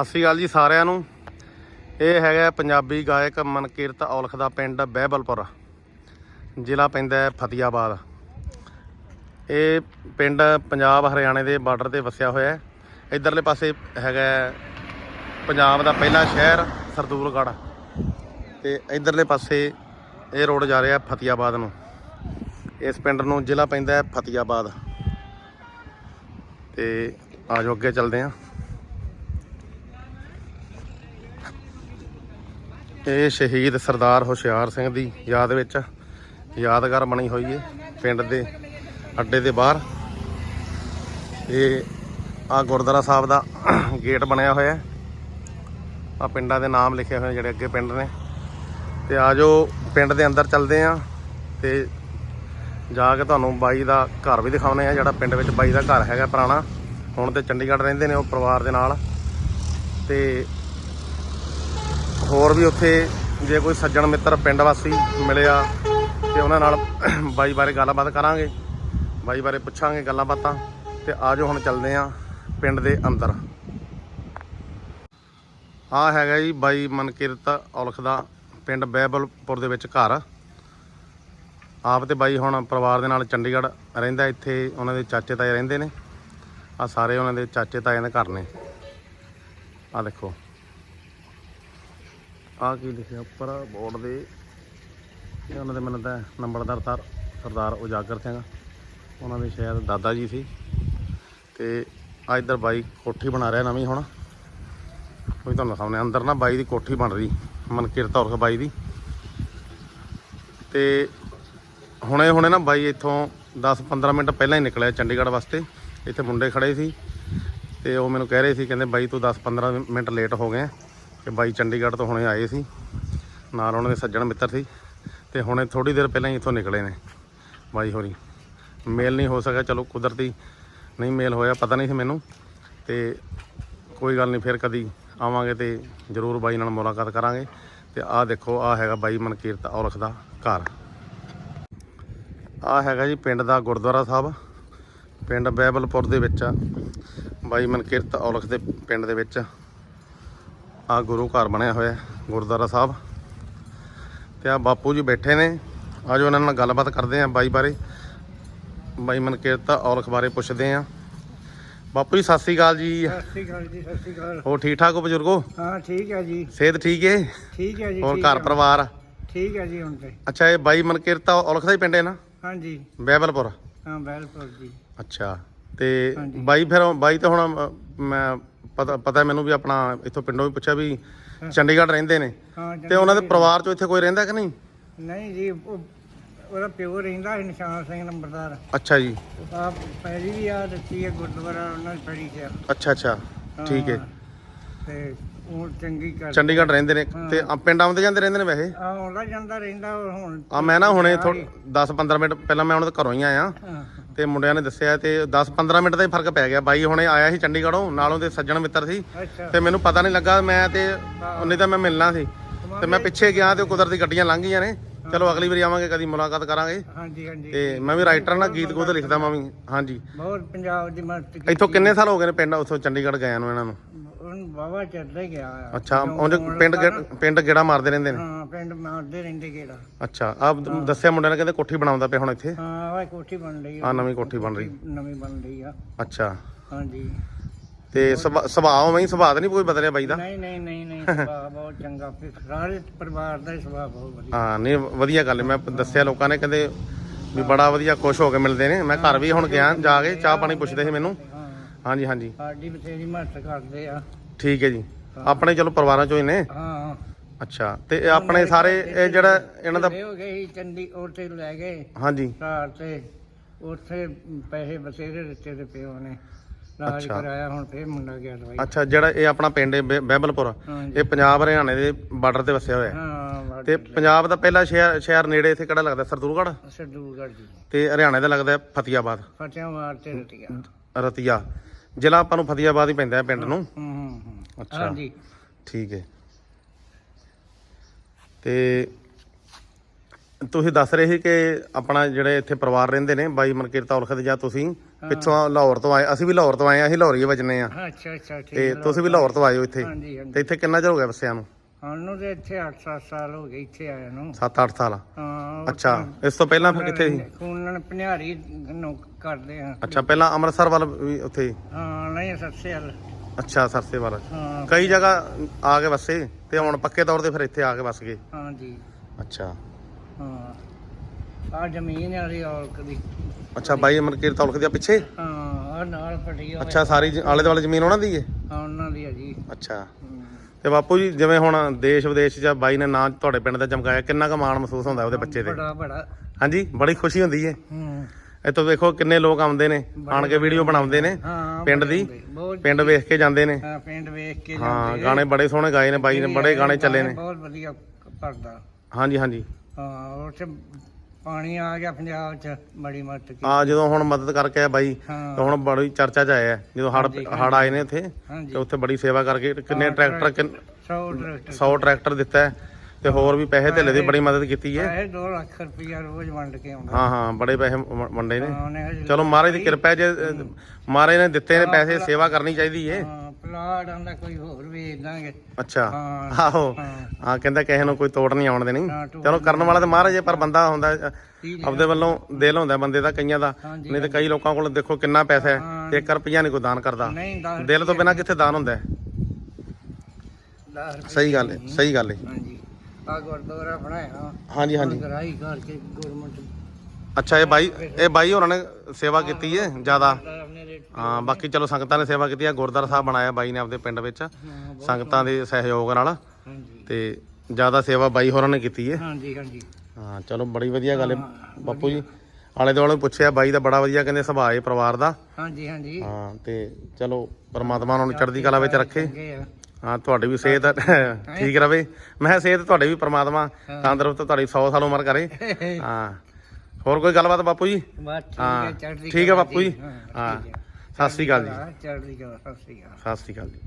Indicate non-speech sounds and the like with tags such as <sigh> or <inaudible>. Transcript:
ਸਤਿ ਸ਼੍ਰੀ ਅਕਾਲ ਜੀ ਸਾਰਿਆਂ ਨੂੰ। ਇਹ ਹੈਗਾ ਪੰਜਾਬੀ ਗਾਇਕ ਮਨਕੀਰਤ ਔਲਖ ਦਾ ਪਿੰਡ ਬਹਿਬਲਪੁਰ। ਜ਼ਿਲ੍ਹਾ ਪੈਂਦਾ ਹੈ ਫਤਿਆਬਾਦ ਇਹ ਪਿੰਡ ਪੰਜਾਬ ਹਰਿਆਣੇ ਦੇ ਬਾਰਡਰ ਤੇ ਵਸਿਆ ਹੋਇਆ ਹੈ। ਇਧਰਲੇ ਪਾਸੇ ਹੈਗਾ ਪੰਜਾਬ ਦਾ ਪਹਿਲਾ ਸ਼ਹਿਰ ਸਰਦੂਲਗੜ੍ਹ। ਤੇ ਇਧਰਲੇ ਪਾਸੇ ਇਹ ਰੋਡ ਜਾ ਰਿਹਾ ਫਤਿਆਬਾਦ ਨੂੰ। ਇਸ ਪਿੰਡ ਨੂੰ ਜ਼ਿਲ੍ਹਾ ਪੈਂਦਾ ਹੈ ਫਤਿਆਬਾਦ ਤੇ ਆਜੋ ਅੱਗੇ ਚੱਲਦੇ ਹਾਂ। ਇਹ ਸ਼ਹੀਦ ਸਰਦਾਰ ਹੁਸ਼ਿਆਰ ਸਿੰਘ ਦੀ ਯਾਦ ਵਿੱਚ ਯਾਦਗਾਰ ਬਣੀ ਹੋਈ ਹੈ ਪਿੰਡ ਦੇ ਅੱਡੇ ਦੇ ਬਾਹਰ। ਇਹ ਆ ਗੁਰਦੁਆਰਾ ਸਾਹਿਬ ਦਾ ਗੇਟ ਬਣਿਆ ਹੋਇਆ। ਹੈ ਆ ਪਿੰਡਾਂ ਦੇ ਨਾਮ ਲਿਖੇ ਹੋਏ ਜਿਹੜੇ ਅੱਗੇ ਪਿੰਡ ਨੇ। ਤੇ ਆਜੋ ਪਿੰਡ ਦੇ ਅੰਦਰ ਚੱਲਦੇ ਆ ਤੇ ਜਾ ਕੇ ਤੁਹਾਨੂੰ ਬਾਈ ਦਾ ਘਰ ਵੀ ਦਿਖਾਉਨੇ ਆ, ਜਿਹੜਾ ਪਿੰਡ ਵਿੱਚ ਬਾਈ ਦਾ ਘਰ ਹੈਗਾ ਪੁਰਾਣਾ। ਹੁਣ ਤੇ ਚੰਡੀਗੜ੍ਹ ਰਹਿੰਦੇ ਨੇ ਉਹ ਪਰਿਵਾਰ ਦੇ ਨਾਲ। ਤੇ ਹੋਰ ਵੀ ਉੱਥੇ ਜੇ ਕੋਈ ਸੱਜਣ ਮਿੱਤਰ ਪਿੰਡ ਵਾਸੀ ਮਿਲਿਆ ਤੇ ਉਹਨਾਂ ਨਾਲ <clears throat> ਬਾਈ ਬਾਰੇ ਗੱਲਬਾਤ ਕਰਾਂਗੇ, ਬਾਈ ਬਾਰੇ ਪੁੱਛਾਂਗੇ ਗੱਲਾਂ ਬਾਤਾਂ ਤੇ ਆਜੋ ਹੁਣ ਚੱਲਦੇ ਆਂ ਪਿੰਡ ਦੇ ਅੰਦਰ। ਆ ਹੈਗਾ ਜੀ ਬਾਈ ਮਨਕਿਰਤ ਔਲਖ ਦਾ ਪਿੰਡ ਬਹਿਬਲਪੁਰ ਦੇ ਵਿੱਚ ਘਰ। ਆਪ ਤੇ ਬਾਈ ਹੁਣ ਪਰਿਵਾਰ ਦੇ ਨਾਲ ਚੰਡੀਗੜ੍ਹ ਰਹਿੰਦਾ, ਇੱਥੇ ਉਹਨਾਂ ਦੇ ਚਾਚੇ ਤਾਏ ਰਹਿੰਦੇ ਨੇ। ਆ ਸਾਰੇ ਉਹਨਾਂ ਦੇ ਚਾਚੇ ਤਾਏ ਦੇ ਘਰ ਨੇ। ਆ ਦੇਖੋ। ਆ ਕੀ ਲਿਖਿਆ ਉੱਪਰ? ਬੋਰਡ ਦੇ। ਇਹ ਉਹਨਾਂ ਦੇ ਮੈਨੂੰ ਤਾਂ ਨੰਬਰਦਾਰ ਸਰ, ਸਰਦਾਰ ਉਜਾਗਰ ਸਿੰਘ। ਉਹਨਾਂ ਦੇ ਸ਼ਾਇਦ ਦਾਦਾ ਜੀ ਸੀ। ਤੇ ਆ ਇੱਧਰ ਬਾਈ ਕੋਠੀ ਬਣਾ ਰਿਹਾ ਨਵੀਂ ਹੁਣ। ਕੋਈ ਤੁਹਾਨੂੰ ਦਿਖਾਉਂਦੇ ਅੰਦਰ ਨਾ ਬਾਈ ਦੀ ਕੋਠੀ ਬਣ ਰਹੀ। ਮਨਕਿਰਤ ਔਰਖ ਬਾਈ ਦੀ। ਤੇ ਹੁਣੇ ਹੁਣੇ ਨਾ ਬਾਈ ਇੱਥੋਂ 10-15 ਮਿੰਟ ਪਹਿਲਾਂ ਹੀ ਨਿਕਲਿਆ ਚੰਡੀਗੜ੍ਹ ਵਾਸਤੇ। ਇੱਥੇ ਮੁੰਡੇ ਖੜੇ ਸੀ। ਤੇ ਉਹ ਮੈਨੂੰ ਕਹਿ ਰਹੇ ਸੀ, ਕਹਿੰਦੇ ਬਾਈ ਤੂੰ 10-15 ਮਿੰਟ ਲੇਟ ਹੋ ਗਏ। ਤੇ ਬਾਈ ਚੰਡੀਗੜ੍ਹ ਤੋਂ ਹੁਣੇ ਆਏ ਸੀ। ਨਾਲ ਉਹਨਾਂ ਦੇ ਸੱਜਣ ਮਿੱਤਰ ਸੀ ਤੇ ਹੁਣੇ ਥੋੜੀ ਦੇਰ ਪਹਿਲਾਂ ਹੀ ਇੱਥੋਂ ਨਿਕਲੇ ਨੇ ਬਾਈ ਹੋਰੀ। ਮੇਲ ਨਹੀਂ ਹੋ ਸਕਿਆ, ਚਲੋ ਕੁਦਰਤੀ ਨਹੀਂ ਮੇਲ ਹੋਇਆ, ਪਤਾ ਨਹੀਂ ਸੀ ਮੈਨੂੰ। ਤੇ ਕੋਈ ਗੱਲ ਨਹੀਂ, ਫਿਰ ਕਦੀ ਆਵਾਂਗੇ ਤੇ ਜ਼ਰੂਰ ਬਾਈ ਨਾਲ ਮੁਲਾਕਾਤ ਕਰਾਂਗੇ। ਤੇ ਆਹ ਦੇਖੋ, ਆਹ ਹੈਗਾ ਬਾਈ ਮਨਕੀਰਤ ਔਲਖ ਦਾ ਘਰ। ਆਹ ਹੈਗਾ ਜੀ ਪਿੰਡ ਦਾ ਗੁਰਦੁਆਰਾ ਸਾਹਿਬ। ਪਿੰਡ ਬਹਿਬਲਪੁਰ ਦੇ ਵਿੱਚ ਆ। ਬਾਈ ਮਨਕੀਰਤ ਔਲਖ ਦੇ ਪਿੰਡ ਦੇ ਵਿੱਚ। ਆ ਗੁਰੂ ਘਰ ਬਣਿਆ ਹੋਇਆ ਹੈ, ਗੁਰਦੁਆਰਾ ਸਾਹਿਬ। ਤੇ ਆ ਬਾਪੂ ਜੀ ਬੈਠੇ ਨੇ। ਆਜੋ ਇਹਨਾਂ ਨਾਲ ਗੱਲਬਾਤ ਕਰਦੇ ਆਂ ਬਾਈ ਬਾਰੇ। ਬਾਈ ਮਨਕੀਰਤ ਔਲਖ ਬਾਰੇ ਪੁੱਛਦੇ ਆਂ ਬਾਪੂ ਜੀ ਸਤਿ ਸ੍ਰੀ ਅਕਾਲ ਜੀ। ਸਤਿ ਸ਼੍ਰੀ ਅਕਾਲ ਜੀ ਸਤਿ ਸ਼੍ਰੀ ਅਕਾਲ। ਹੋਰ ਠੀਕ ਠਾਕ ਹੋ ਬਜ਼ੁਰਗੋ? ਹਾਂ ਠੀਕ ਹੈ ਜੀ। ਸਿਹਤ ਠੀਕ ਏ? ਠੀਕ ਹੈ ਜੀ ਹੋਰ ਘਰ ਹੈ। ਪਰਿਵਾਰ ਠੀਕ ਹੈ ਜੀ ਹੁਣ ਤੇ। ਅੱਛਾ ਇਹ ਬਾਈ ਮਨਕੀਰਤ ਔਲਖ ਦਾ ਹੀ ਪਿੰਡ ਹੈ ਨਾ? ਹਾਂਜੀ। ਬਹਿਬਲਪੁਰ। ਹਾਂ ਬੈਲਪੁਰ ਜੀ। ਅੱਛਾ ਤੇ। ਬਾਈ ਫਿਰ ਬਾਈ ਤਾਂ ਹੁਣ ਮੈਂ ਪਤਾ ਪਤਾ ਮੈਨੂੰ ਵੀ ਆਪਣਾ ਇੱਥੋਂ ਪਿੰਡੋਂ ਵੀ ਪੁੱਛਿਆ ਵੀ ਚੰਡੀਗੜ੍ਹ ਰਹਿੰਦੇ ਨੇ। ਹਾਂ ਤੇ ਉਹਨਾਂ ਦੇ ਪਰਿਵਾਰ ਚੋਂ ਇੱਥੇ ਕੋਈ ਰਹਿੰਦਾ ਕਿ ਨਹੀਂ? ਨਹੀਂ ਜੀ ਉਹ ਉਹਦਾ ਪਿਓ ਰਹਿੰਦਾ ਹੈ ਨਿਸ਼ਾਨ ਸਿੰਘ ਨੰਬਰਦਾਰ। ਅੱਛਾ ਜੀ। ਆ ਪੈਰੀ ਵੀ ਆ ਦਿੱਤੀ ਹੈ ਗੁਰਦੁਆਰਾ ਉਹਨਾਂ ਦੀ ਪੈਰੀ ਚ ਅੱਛਾ ਅੱਛਾ। ਠੀਕ ਹੈ। ਹਾਂ, ਤੇ ਉਹ ਚੰਗੀ ਕਰ ਚੰਡੀਗੜ੍ਹ ਰਹਿੰਦੇ ਨੇ। ਤੇ ਆ ਪਿੰਡ ਆਉਂਦੇ ਜਾਂਦੇ ਰਹਿੰਦੇ ਨੇ ਵੈਸੇ? ਆਉਂਦਾ ਜਾਂਦਾ ਰਹਿੰਦਾ ਹੁਣ ਆ ਮੈਂ ਨਾ ਹੁਣੇ 10 15 ਮਿੰਟ ਪਹਿਲਾਂ ਮੈਂ ਉਹਨਾਂ ਦੇ ਘਰੋਂ ਹੀ ਆਇਆ। ਹਾਂ, ਤੇ ਮੁੰਡਿਆਂ ਨੇ ਦੱਸਿਆ ਤੇ 10 15 ਮਿੰਟ ਦਾ ਹੀ ਫ਼ਰਕ ਪੈ ਗਿਆ। ਬਾਈ ਹੁਣੇ ਆਇਆ ਸੀ ਚੰਡੀਗੜ੍ਹੋਂ ਨਾਲੋਂ ਦੇ ਸੱਜਣ ਮਿੱਤਰ ਸੀ। ਤੇ ਮੈਨੂੰ ਪਤਾ ਨਹੀਂ ਲੱਗਾ ਮੈਂ ਤੇ ਉਨੀ ਤਾਂ ਮੈਂ ਮਿਲਣਾ ਸੀ। ਤੇ ਮੈਂ ਪਿੱਛੇ ਗਿਆ ਤੇ ਕੁਦਰਤੀ ਗੱਡੀਆਂ ਲੰਘ ਗਈਆਂ ਨੇ ਚਲੋ ਅਗਲੀ ਵਾਰੀ ਆਵਾਂਗੇ ਕਦੀ ਮੁਲਾਕਾਤ ਕਰਾਂਗੇ। ਹਾਂਜੀ ਹਾਂਜੀ। ਤੇ ਮੈਂ ਵੀ ਰਾਈਟਰ ਨਾਲ ਗੀਤ ਗੂਤ ਲਿਖਦਾ ਮੈਂ ਵੀ। ਹਾਂਜੀ। ਬਹੁਤ ਪੰਜਾਬ ਦੀ ਕੀਤੀ ਇੱਥੋਂ ਕਿੰਨੇ ਸਾਲ ਹੋ ਗਏ ਨੇ ਪਿੰਡ ਉੱਥੋਂ ਚੰਡੀਗੜ੍ਹ ਗਿਆ ਨੂੰ ਇਹਨਾਂ ਨੂੰ? ਉਹਨੂੰ ਬਾਬਾ ਚੱਲਦਾ ਗਿਆ। ਆ। ਅੱਛਾ ਜਦੋਂ ਉਂਝ ਆਉਣ ਪਿੰਡ ਲੱਗਾ ਗੇ- ਪਿੰਡ ਗੇੜਾ ਮਾਰਦੇ ਰਹਿੰਦੇ ਨੇ? ਹਾਂ ਪਿੰਡ ਮਾਰਦੇ ਰਹਿੰਦੇ ਕਿਹੜਾ ਅੱਛਾ ਆ ਦੱਸਿਆ ਮੁੰਡਿਆਂ ਨੇ ਕਹਿੰਦੇ ਕੋਠੀ ਬਣਾਉਂਦਾ ਪਿਆ ਹੁਣ ਇੱਥੇ? ਹਾਂ ਉਹ ਕੋਠੀ ਬਣ ਰਹੀ ਆ। ਨਵੀਂ ਕੋਠੀ ਬਣ ਰਹੀ। ਨਵੀਂ ਬਣ ਰਹੀ ਆ। ਅੱਛਾ। ਹਾਂਜੀ। ਤੇ ਸੁਭਾ- ਸੁਭਾਅ ਉਵੇਂ ਹੀ ਸੁਭਾਅ ਤਾਂ ਨਹੀਂ ਕੋਈ ਬਦਲਿਆ ਬਾਈ ਦਾ? ਨਹੀਂ ਨਹੀਂ ਨਹੀਂ ਨਹੀਂ ਸੁਭਾਅ ਬਹੁਤ ਚੰਗਾ। ਫਿਰ ਸਾਰੇ ਪਰਿਵਾਰ ਦਾ ਹੀ ਸੁਭਾਅ ਬਹੁਤ ਵਧੀਆ। ਹਾਂ ਨਹੀਂ ਵਧੀਆ ਗੱਲ ਹੈ। ਮੈਂ ਦੱਸਿਆ ਲੋਕਾਂ ਨੇ ਕਹਿੰਦੇ ਵੀ ਬੜਾ ਵਧੀਆ ਖੁਸ਼ ਹੋ ਕੇ ਮਿਲਦੇ ਨੇ। ਮੈਂ ਘਰ ਵੀ ਹੁਣ ਗਿਆ ਜਾ ਕੇ ਚਾਹ ਪਾਣੀ ਪੁੱਛਦੇ ਸੀ ਮੈਨੂੰ। ਹਾਂ। ਹਾਂਜੀ ਹਾਂਜੀ। ਸਾਡੀ ਬਥੇਰੀ ਮਦਦ ਕਰਦੇ ਆ। ਠੀਕ ਹੈ ਜੀ। ਆਪਣੇ ਚਲੋ ਪਰਿਵਾਰਾਂ ਚੋਂ ਹੀ ਨੇ। ਹਾਂ। ਅੱਛਾ ਤੇ ਇਹ ਆਪਣੇ ਸਾਰੇ ਇਹ ਜਿਹੜਾ ਇਹਨਾਂ ਦਾ ਹੋ ਗਏ ਸੀ? ਚੰਡੀ ਉੱਥੇ ਲੈ ਗਏ। ਹਾਂਜੀ। ਘਰ ਤੇ ਉੱਥੇ ਪੈਸੇ ਬਥੇਰੇ ਦਿੱਤੇ ਤੇ ਪਿਓ ਨੇ। ਅੱਛਾ। ਕਰਾਇਆ ਹੁਣ ਫੇਰ ਮੁੰਡਾ ਗਿਆ ਦਵਾਈ। ਅੱਛਾ ਜਿਹੜਾ ਇਹ ਆਪਣਾ ਪਿੰਡ ਹੈ ਬਹਿ- ਬਹਿਬਲਪੁਰ ਹਾਂਜੀ। ਇਹ ਪੰਜਾਬ ਹਰਿਆਣੇ ਦੇ ਬਾਰਡਰ ਤੇ ਵਸਿਆ ਹੋਇਆ ਹੈ। ਤੇ ਪੰਜਾਬ ਦਾ ਪਹਿਲਾ ਸ਼ਹਿਰ ਸ਼ਹਿਰ ਨੇੜੇ ਇੱਥੇ ਕਿਹੜਾ ਲੱਗਦਾ? ਸਰਦੂਲਗੜ੍ਹ? ਸਰਦੂਲਗੜ੍ਹ ਜੀ। ਤੇ ਹਰਿਆਣੇ ਦਾ ਲੱਗਦਾ ਹੈ ਫਤਿਆਬਾਦ ਫਤਿਆਬਾਦ ਤੇ ਰਤੀਆ। ਰਤੀਆ। ਜ਼ਿਲ੍ਹਾ ਆਪਾਂ ਨੂੰ ਫਤਿਆਬਾਦ ਹੀ ਪੈਂਦਾ ਹੈ ਪਿੰਡ ਨੂੰ। ਹੂੰ ਹੂੰ ਹੂੰ ਅੱਛਾ। ਹਾਂਜੀ। ਠੀਕ ਹੈ। ਤੇ ਤੁਸੀਂ ਦੱਸ ਰਹੇ ਸੀ ਕਿ ਆਪਣਾ ਜਿਹੜੇ ਇੱਥੇ ਪਰਿਵਾਰ ਰਹਿੰਦੇ ਨੇ ਬਾਈ ਮਨਕੀਰਤ ਔਲਖ ਜਾਂ ਤੁਸੀਂ ਪਿੱਛੋਂ ਲਾਹੌਰ ਤੋਂ ਆਏ ਅਸੀਂ ਵੀ ਲਾਹੌਰ ਤੋਂ ਆਏ ਆ ਅਸੀਂ ਲਾਹੌਰੀਏ ਵਜਨੇ ਆ। ਹਾਂ, ਅੱਛਾ ਅੱਛਾ ਠੀਕ ਤੇ। ਤੁਸੀਂ ਵੀ ਲਾਹੌਰ ਤੋਂ ਆਏ ਹੋ ਇੱਥੇ। ਹਾਂਜੀ ਹਾਂਜੀ। ਤੇ ਇੱਥੇ ਕਿੰਨਾ ਚਿਰ ਹੋ ਗਿਆ ਵਸਿਆ ਨੂੰ? ਸਾਨੂੰ ਤੇ ਇੱਥੇ 8-7 ਸਾਲ ਹੋ ਗਏ ਇੱਥੇ ਆਇਆ ਨੂੰ। 7-8 ਸਾਲ। ਹਾਂ ਅੱਛਾ ਇਸ ਤੋਂ ਪਹਿਲਾਂ ਫਿਰ ਕਿੱਥੇ ਸੀ? ਖੂਨਣ ਭਨਿਆਰੀ ਨੂੰ ਕਰਦੇ ਆ। ਅੱਛਾ ਪਹਿਲਾਂ ਅੰਮ੍ਰਿਤਸਰ ਵੱਲ ਵੀ ਉੱਥੇ ਹਾਂ ਨਹੀਂ ਸੱਸੇ ਹਲ ਅੱਛਾ ਸਰਸੇ ਵੱਲ। ਹਾਂ। ਕਈ ਜਗ੍ਹਾ ਆ ਕੇ ਵਸੇ ਤੇ ਹੁਣ ਪੱਕੇ ਤੌਰ ਤੇ ਫਿਰ ਇੱਥੇ ਆ ਕੇ ਵਸ ਗਏ। ਹਾਂਜੀ ਅੱਛਾ। ਹਾਂ ਆ ਜ਼ਮੀਨ ਵਾਲੀ ਔਲਕ ਦੀ। ਅੱਛਾ ਬਾਈ ਮਨਕੀਰਤ ਔਲਖ ਦੇ ਪਿੱਛੇ? ਹਾਂ ਨਾਲ ਹੋਈ ਅੱਛਾ ਸਾਰੀ ਜ- ਆਲੇ ਦੁਆਲੇ ਜ਼ਮੀਨ ਉਹਨਾਂ ਦੀ ਹੈ ਹਾਂ ਉਹਨਾਂ ਦੀ ਆ ਜੀ। ਅੱਛਾ। ਹਮ। ਤੇ ਬਾਪੂ ਜੀ ਜਿਵੇਂ ਹੁਣ ਦੇਸ਼ ਵਿਦੇਸ਼ 'ਚ ਬਾਈ ਨੇ ਨਾਂ ਤੁਹਾਡੇ ਪਿੰਡ ਦਾ ਚਮਕਾਇਆ ਕਿੰਨਾ ਕੁ ਮਾਣ ਮਹਿਸੂਸ ਹੁੰਦਾ ਉਹਦੇ ਬੱਚੇ ਤੇ? ਬੜਾ ਬੜਾ। ਹਾਂਜੀ ਬੜੀ ਖੁਸ਼ੀ ਹੁੰਦੀ ਹੈ ਹੂੰ। ਇੱਥੋਂ ਵੇਖੋ ਕਿੰਨੇ ਲੋਕ ਆਉਂਦੇ ਨੇ ਆਣ ਕੇ ਵੀਡੀਓ ਬਣਾਉਂਦੇ ਨੇ ਹਾਂ ਪਿੰਡ ਦੀ। ਬਹੁਤ ਪਿੰਡ ਵੇਖ ਕੇ ਜਾਂਦੇ ਨੇ। ਹਾਂ ਪਿੰਡ ਵੇਖ ਕੇ ਹਾਂ ਜਾਂਦੇ ਗਾਣੇ ਬੜੇ ਸੋਹਣੇ ਗਾਏ ਨੇ ਬਾਈ ਨੇ ਬੜੇ ਗਾਣੇ ਚੱਲੇ ਨੇ। ਬਹੁਤ ਵਧੀਆ ਭਰਦਾ ਹਾਂਜੀ ਹਾਂਜੀ। ਹਾਂ ਉੱਥੇ ਪਾਣੀ ਆ ਗਿਆ ਪੰਜਾਬ ਚ ਬੜੀ ਮਦਦ ਕੀਤੀ। ਆ ਜਦੋਂ ਹੁਣ ਮਦਦ ਕਰਕੇ ਆਇਆ ਬਾਈ ਹਾਂ। ਤੇ ਹੁਣ ਬੜੀ ਚਰਚਾ 'ਚ ਆਇਆ ਹੈ। ਜਦੋਂ ਹੜ ਹੜ ਆਏ ਨੇ ਹਾਂਜੀ। ਤੇ ਉੱਥੇ ਬੜੀ ਸੇਵਾ ਕਰਕੇ ਕਿੰਨੇ ਟਰੈਕਟਰ ਕਿੰਨ- 100 ਟਰੈਕਟਰ। 100 ਟਰੈਕਟਰ ਦਿੱਤਾ ਹੈ। ਤੇ ਹੋਰ ਵੀ ਪੈਸੇ ਧੇਲੇ ਦੀ ਬੜੀ ਮਦਦ ਕੀਤੀ ਹੈ ਪੈਸੇ 2 ਲੱਖ ਰੁਪਇਆ ਰੋਜ਼ ਵੰਡ ਕੇ ਆਉਂਦਾ। ਹਾਂ ਹਾਂ ਬੜੇ ਪੈਸੇ ਵ- ਵੰਡੇ ਨੇ। ਹਾਂ, ਉਹਨੇ ਹਜੇ ਚਲੋ ਮਹਾਰਾਜ ਦੀ ਕਿਰਪਾ ਹੈ ਜੇ ਅ, ਮਹਾਰਾਜ ਨੇ ਦਿੱਤੇ ਨੇ ਪੈਸੇ ਸੇਵਾ ਕਰਨੀ ਚਾਹੀਦੀ ਏ। ਹਾਂ ਪਲਾਟ ਆਂਦਾ ਕੋਈ ਹੋਰ ਵੇਚ ਦਾਂਗੇ ਅੱਛਾ। ਹਾਂ। ਆਹੋ। ਹਾਂ। ਹਾਂ ਕਹਿੰਦਾ ਕਿਸੇ ਨੂੰ ਕੋਈ ਤੋੜ ਨਹੀਂ ਆਉਣ ਦੇਣੀ। ਤੋੜ ਚਲੋ ਕਰਨ ਵਾਲਾ ਤੇ ਮਹਾਰਾਜ ਹੈ ਪਰ ਬੰਦਾ ਹੁੰਦਾ ਅ, ਠੀਕ ਆਪਦੇ ਵੱਲੋਂ ਦਿਲ ਹੁੰਦਾ ਬੰਦੇ ਦਾ ਕਈਆਂ ਦਾ। ਹਾਂਜੀ ਨਹੀਂ ਤੇ ਕਈ ਲੋਕਾਂ ਕੋਲ ਦੇਖੋ ਕਿੰਨਾ ਪੈਸਾ ਹੈ ਹਾਂ। 1 ਰੁਪਿਆ ਨਹੀਂ ਕੋਈ ਦਾਨ ਕਰਦਾ। ਨਹੀਂ ਦਸ ਦਿਲ ਤੋਂ ਬਿਨਾ ਕਿੱਥੇ ਦਾਨ ਹੁੰਦਾ ਹੈ ਦਸ ਰੁਪਏ ਸਹੀ ਗੱਲ ਹੈ ਸਹੀ ਗੱਲ ਹੈ ਹਾਂਜੀ ਆ ਗੁਰਦੁਆਰਾ ਬਣਾਇਆ ਹਾਂਜੀ ਹਾਂਜੀ। ਗਰਾਈ ਕਰਕੇ ਗੁਰਮਤ ਅੱਛਾ ਇਹ ਬਾਈ ਇਹ ਬਾਈ ਹੋਰਾਂ ਨੇ ਸੇਵਾ ਕੀਤੀ ਹੈ ਜ਼ਿਆਦਾ? ਹਾਂ ਬਾਕੀ ਚਲੋ ਸੰਗਤਾਂ ਨੇ ਸੇਵਾ ਕੀਤੀ ਹੈ ਗੁਰਦੁਆਰਾ ਸਾਹਿਬ ਬਣਾਇਆ ਬਾਈ ਨੇ ਆਪਦੇ ਪਿੰਡ ਵਿੱਚ। ਸੰਗਤਾਂ ਦੇ ਸਹਿਯੋਗ ਨਾਲ ਤੇ ਜ਼ਿਆਦਾ ਸੇਵਾ ਬਾਈ ਹੋਰਾਂ ਨੇ ਕੀਤੀ ਹੈ ਹਾਂਜੀ ਹਾਂਜੀ। ਹਾਂ ਚਲੋ ਬੜੀ ਵਧੀਆ ਗੱਲ ਹੈ ਬਾਪੂ ਜੀ। ਆਲੇ ਦੁਆਲੇ ਪੁੱਛਿਆ ਬਾਈ ਦਾ ਬੜਾ ਵਧੀਆ ਕਹਿੰਦੇ ਸੁਭਾਅ ਹੈ ਪਰਿਵਾਰ ਦਾ। ਹਾਂਜੀ ਹਾਂਜੀ। ਹਾਂ ਤੇ ਚਲੋ ਪਰਮਾਤਮਾ ਉਹਨਾਂ ਨੂੰ ਚੜ੍ਹਦੀ ਕਲਾ ਵਿੱਚ ਰੱਖੇ। ਆ। ਹਾਂ ਤੁਹਾਡੀ ਵੀ ਸਿਹਤ ਠੀਕ ਰਵੇ। ਮੈਂ ਸਿਹਤ ਤੁਹਾਡੀ ਵੀ ਪਰਮਾਤਮਾ ਤੰਦਰੁਸਤ ਤੁਹਾਡੀ 100 ਸਾਲ ਉਮਰ ਕਰੇ। ਹਾਂ। ਹੋਰ ਕੋਈ ਗੱਲਬਾਤ ਬਾਪੂ ਜੀ? ਬਸ ਠੀਕ ਹਾਂ ਚੜ੍ਹਦੀ ਠੀਕ ਹੈ ਬਾਪੂ ਜੀ? ਹੈ। ਸਤਿ ਸ੍ਰੀ ਅਕਾਲ ਜੀ। ਚੜ੍ਹਦੀ ਕਲਾ ਸਤਿ ਸ੍ਰੀ ਅਕਾਲ। ਸਤਿ ਸ੍ਰੀ ਅਕਾਲ ਜੀ।